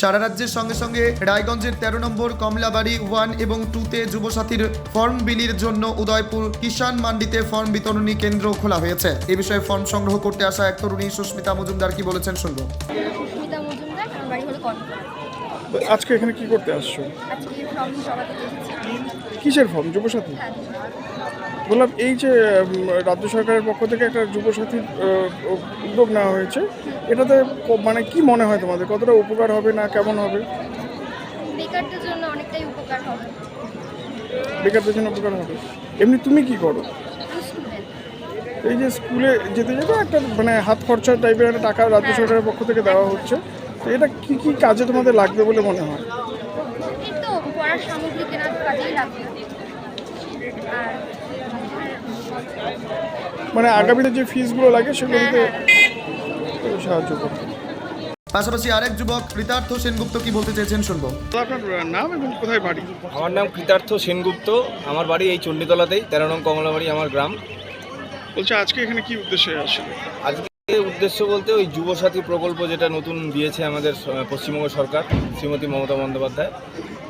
সারা রাজ্যের সঙ্গে সঙ্গে রায়গঞ্জের তেরো নম্বর কমলাবাড়ি ওয়ান এবং টুতে যুবসাথীর ফর্ম বিলির জন্য উদয়পুর কিষাণ মান্ডিতে ফর্ম বিতরণী কেন্দ্র খোলা হয়েছে। এ বিষয়ে ফর্ম সংগ্রহ করতে আসা এক তরুণী সুস্মিতা মজুমদার কি বলেছেন শুনব। সুস্মিতা মজুমদার আমার বাড়ি হলো আজকে এখানে কি করতে আসছো? আজকে ফর্ম জমাতে এসেছি। কিসের ফর্ম যুবসাথী? হ্যাঁ বললাম এই যে রাজ্য সরকারের পক্ষ থেকে একটা যুবসাথীর উদ্যোগ নেওয়া হয়েছে এটাতে মানে কি মনে হয় তোমাদের? কতটা উপকার হবে না কেমন হবে? বেকারদের জন্য অনেকটাই উপকার হবে। বেকারদের জন্য উপকার হবে? এমনি তুমি কি করো? এই যে স্কুলে যেতে যেতে একটা মানে হাত খরচা টাইপের একটা টাকা রাজ্য সরকারের পক্ষ থেকে দেওয়া হচ্ছে। তো এটা কি কি কাজে তোমাদের লাগবে বলে মনে হয়? পড়ার সামগ্রী মানে আগামীতে যে ফিসগুলো লাগে সেগুলো হ্যাঁ দিতে হ্যাঁ। সাহায্য করবে পাশাপাশি আরেক যুবক কৃতার্থ সেনগুপ্ত কি বলতে চেয়েছেন শুনব। আপনার নাম এবং কোথায় বাড়ি? আমার নাম কৃতার্থ সেনগুপ্ত। আমার বাড়ি এই চণ্ডীতলাতেই তেরো নং কমলাবাড়ি আমার গ্রাম। বলছে আজকে এখানে কি উদ্দেশ্যে আসলে? আজকে উদ্দেশ্য বলতে ওই যুবসাথী প্রকল্প যেটা নতুন দিয়েছে আমাদের পশ্চিমবঙ্গ সরকার শ্রীমতী মমতা বন্দ্যোপাধ্যায়।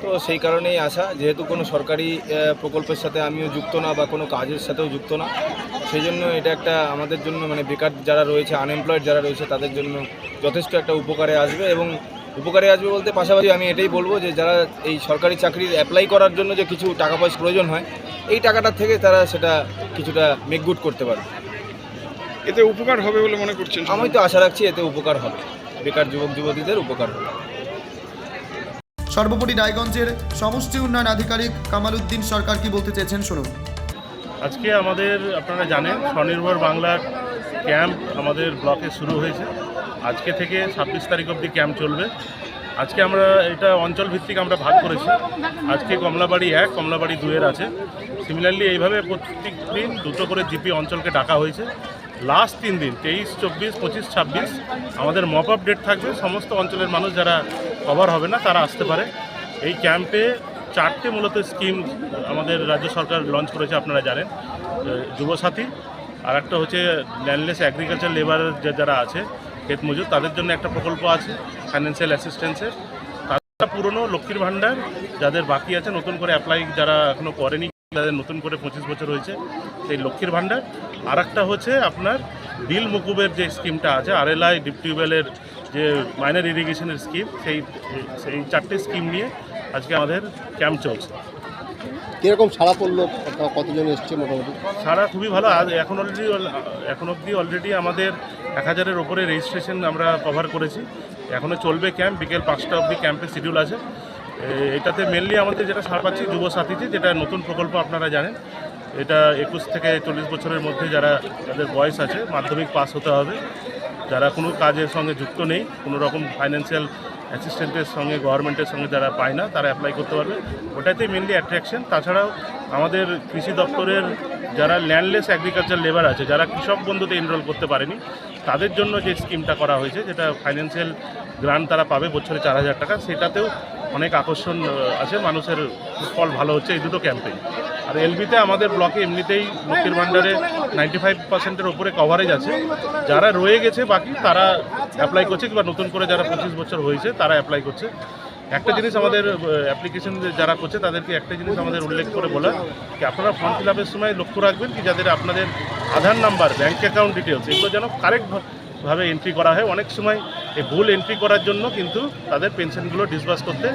তো সেই কারণেই আসা যেহেতু কোনো সরকারি প্রকল্পের সাথে আমিও যুক্ত না বা কোনো কাজের সাথেও যুক্ত না সেই জন্য এটা একটা আমাদের জন্য মানে বেকার যারা রয়েছে আনএমপ্লয়েড যারা রয়েছে তাদের জন্য যথেষ্ট একটা উপকারে আসবে এবং উপকারে আসবে বলতে পাশাপাশি আমি এটাই বলব যে যারা এই সরকারি চাকরির অ্যাপ্লাই করার জন্য যে কিছু টাকা পয়সা প্রয়োজন হয় এই টাকাটা থেকে তারা সেটা কিছুটা মেকগুড করতে পারে এতে উপকার হবে বলে মনে করছেন আমি তো আশা রাখছি এতে উপকার হবে। বেকার যুবক যুবতীদের উপকার হবে। সর্বোপরি রায়গঞ্জের সমষ্টি উন্নয়ন আধিকারিক কামাল উদ্দিন সরকার কি বলতে চেয়েছেন, শুনুন। আজকে আমাদের, আপনারা জানেন, স্বনির্ভর বাংলার ক্যাম্প আমাদের ব্লকে শুরু হয়েছে। আজকে থেকে ছাব্বিশ তারিখ অবধি ক্যাম্প চলবে। আজকে আমরা, এটা অঞ্চল ভিত্তিক আমরা ভাগ করেছি। আজকে কমলাবাড়ি এক, কমলাবাড়ি দুয়ের আছে। সিমিলারলি এইভাবে প্রত্যেক দিন দুটো করে জিপি অঞ্চলকে ডাকা হয়েছে। লাস্ট তিন দিন, তেইশ, চব্বিশ, পঁচিশ, ছাব্বিশ, আমাদের মপ আপ ডেট থাকবে। সমস্ত অঞ্চলের মানুষ যারা কভার হবে না, তারা আসতে পারে। এই ক্যাম্পে চারটে মূলত স্কিম আমাদের রাজ্য সরকার লঞ্চ করেছে, আপনারা জানেন। যুবসাথী আর একটা হচ্ছে ল্যান্ডলেস অ্যাগ্রিকালচার লেবার যারা আছে, ক্ষেত মজুর, তাদের জন্য একটা প্রকল্প আছে ফাইন্যান্সিয়াল অ্যাসিস্ট্যান্সের তাছাড়া পুরনো লক্ষ্মীর ভাণ্ডার যাদের বাকি আছে, নতুন করে অ্যাপ্লাই যারা এখনও করেনি, তাদের নতুন করে পঁচিশ বছর হয়েছে, সেই লক্ষ্মীর ভাণ্ডার। আর একটা হচ্ছে আপনার বিল মুকুবের যে স্কিমটা আছে আরএলআই ডিপ টিউবওয়েলের যে মাইনার ইরিগেশনের স্কিম সেই সেই চারটে স্কিম নিয়ে আজকে আমাদের ক্যাম্প চলছে। কীরকম সাড়া পড়ল? কতজন এসছে মোটামুটি? সারা খুবই ভালো। আজ এখন অলরেডি এখন অবধি অলরেডি আমাদের এক হাজারের ওপরে রেজিস্ট্রেশন আমরা কভার করেছি। এখনও চলবে ক্যাম্প বিকেল পাঁচটা অবধি ক্যাম্পের শিডিউল আছে। এটাতে মেনলি আমাদের যেটা সার পাচ্ছি যুব সাথীতে যেটা নতুন প্রকল্প আপনারা জানেন। এটা একুশ থেকে চল্লিশ বছরের মধ্যে যারা যাদের বয়স আছে মাধ্যমিক পাস হতে হবে। যারা কোনো কাজের সঙ্গে যুক্ত নেই, কোনো রকম ফাইন্যান্সিয়াল অ্যাসিস্ট্যান্টের সঙ্গে গভর্নমেন্টের সঙ্গে যারা পায় না, তারা অ্যাপ্লাই করতে পারবে। ওটাতেই মেনলি অ্যাট্রাকশন তাছাড়াও আমাদের কৃষি দপ্তরের যারা ল্যান্ডলেস অ্যাগ্রিকালচার লেবার আছে, যারা কৃষক বন্ধুতে এনরোল করতে পারেনি, তাদের জন্য যে স্কিমটা করা হয়েছে, যেটা ফাইন্যান্সিয়াল গ্রান্ট তারা পাবে বছরে চার হাজার টাকা, সেটাতেও অনেক আকর্ষণ আছে। মানুষের ফল ভালো হচ্ছে এই দুটো ক্যাম্পেইন আর এলবিতে আমাদের ব্লকে এমনিতেই লক্ষ্মীর ভাণ্ডারে নাইনটি ফাইভ পার্সেন্টের ওপরে কভারেজ আছে। যারা রয়ে গেছে বাকি, তারা অ্যাপ্লাই করছে কিংবা নতুন করে যারা পঁচিশ বছর হয়েছে, তারা অ্যাপ্লাই করছে। একটা জিনিস আমাদের অ্যাপ্লিকেশন যারা করছে, তাদেরকে একটা জিনিস আমাদের উল্লেখ করে বলা কি আপনারা ফর্ম ফিল সময় লক্ষ্য রাখবেন কি যাদের আপনাদের Aadhaar number bank account details এগুলো যেন কারেক্ট ভাবে এন্ট্রি করা হয়। অনেক সময় এই ভুল এন্ট্রি করার জন্য কিন্তু তাদের পেনশনগুলো ডিসবার্স করতে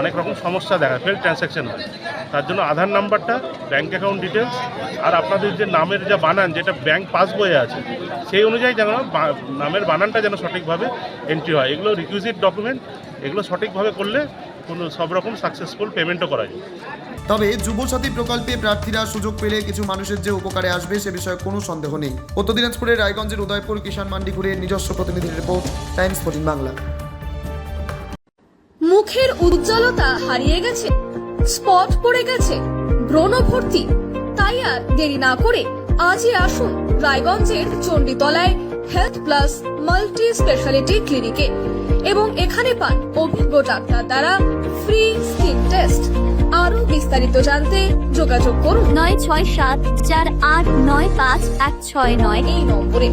অনেক রকম সমস্যা দেখা ফেল ট্রানজ্যাকশন হয়। তার জন্য আধার নাম্বারটা ব্যাঙ্ক অ্যাকাউন্ট ডিটেলস আর আপনাদের যে নামের যা বানান, যেটা ব্যাঙ্ক পাসবইয়ে আছে, সেই অনুযায়ী যেন নামের বানানটা যেন সঠিকভাবে এন্ট্রি হয়। এগুলো রিকুইজিট ডকুমেন্ট এগুলো সঠিকভাবে করলে কোনো সব রকম সাকসেসফুল পেমেন্টও করা যায়। তবে যুবসাথী প্রকল্পে প্রার্থীরা সুযোগ পেলে কিছু মানুষের যে উপকারে আসবে সে বিষয়ে কোনো সন্দেহ নেই। উত্তর দিনাজপুরের রায়গঞ্জের উদয়পুর কিষাণ মান্ডি ঘুরে নিজস্ব প্রতিনিধির রিপোর্ট টাইমস ফোর্টিন বাংলা। মুখের উজ্জ্বলতা হারিয়ে গেছে স্পট পড়ে গেছে ব্রণ ভর্তি। তাই আর দেরি না করে আজই আসুন রায়গঞ্জের চণ্ডীতলায় হেলথ প্লাস মাল্টি স্পেশালিটি ক্লিনিকে এবং এখানে পান অভিজ্ঞ ডাক্তার দ্বারা ফ্রি স্কিন টেস্ট আরও বিস্তারিত জানতে যোগাযোগ করুন। নয় ছয় সাত চার আট নয় পাঁচ এক ছয় নয়। এই নম্বরে।